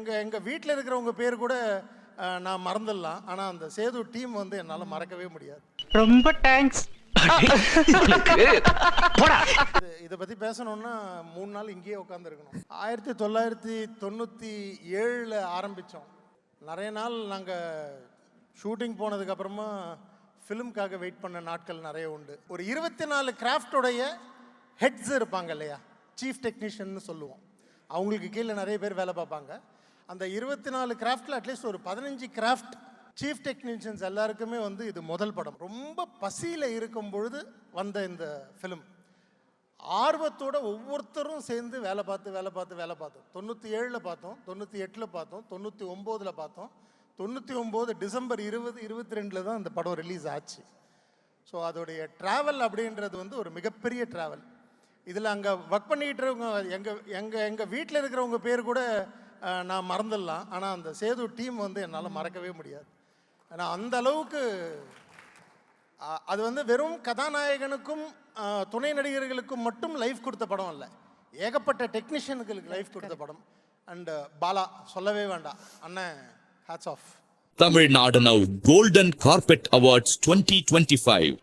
எங்கள் எங்கள் வீட்டில் இருக்கிறவங்க பேர் கூட நான் மறந்துடலாம். ஆனால் அந்த சேது டீம் வந்து என்னால் மறக்கவே முடியாது. ரொம்ப தேங்க்ஸ். இது இதை பற்றி பேசணுன்னா மூணு நாள் இங்கேயே உட்காந்துருக்கணும் ஆயிரத்தி தொள்ளாயிரத்தி தொண்ணூற்றி ஏழில் ஆரம்பித்தோம் நிறைய நாள் நாங்கள் ஷூட்டிங் போனதுக்கப்புறமா ஃபிலிம்காக வெயிட் பண்ண நாட்கள் நிறைய உண்டு. ஒரு இருபத்தி நாலு கிராஃப்டோடைய ஹெட்ஸ் இருப்பாங்க இல்லையா? சீஃப் டெக்னீஷியன்னு சொல்லுவோம். அவங்களுக்கு கீழே நிறைய பேர் வேலை பார்ப்பாங்க. அந்த இருபத்தி நாலு கிராஃப்டில் அட்லீஸ்ட் ஒரு பதினஞ்சு கிராஃப்ட் சீஃப் டெக்னீஷியன்ஸ் எல்லாருக்குமே வந்து இது முதல் படம். ரொம்ப பசியில் இருக்கும் பொழுது வந்த இந்த ஃபிலிம் ஆர்வத்தோட ஒவ்வொருத்தரும் சேர்ந்து வேலை பார்த்து வேலை பார்த்து வேலை பார்த்தோம் தொண்ணூற்றி ஏழில் பார்த்தோம் தொண்ணூற்றி எட்டில் பார்த்தோம் தொண்ணூற்றி ஒம்போதில் பார்த்தோம். தொண்ணூற்றி ஒம்பது டிசம்பர் இருபது இருபத்தி ரெண்டில் தான் இந்த படம் ரிலீஸ் ஆச்சு. ஸோ அதோடைய ட்ராவல் அப்படின்றது வந்து ஒரு மிகப்பெரிய ட்ராவல் இதில் அங்கே ஒர்க் பண்ணிக்கிட்டு இருக்கவங்க எங்கள் எங்கள் எங்கள் வீட்டில் இருக்கிறவங்க பேர் கூட நான் மறந்துடலாம். ஆனால் அந்த சேது டீம் வந்து என்னால் மறக்கவே முடியாது. ஏன்னா அந்த அளவுக்கு அது வந்து வெறும் கதாநாயகனுக்கும் துணை நடிகர்களுக்கும் மட்டும் லைஃப் கொடுத்த படம் அல்ல. ஏகப்பட்ட டெக்னீஷியனுக்கு லைஃப் கொடுத்த படம். அண்ட் பாலா சொல்லவே வேண்டாம். அண்ணன் hats off Tamil Nadu now Golden Carpet Awards 2025.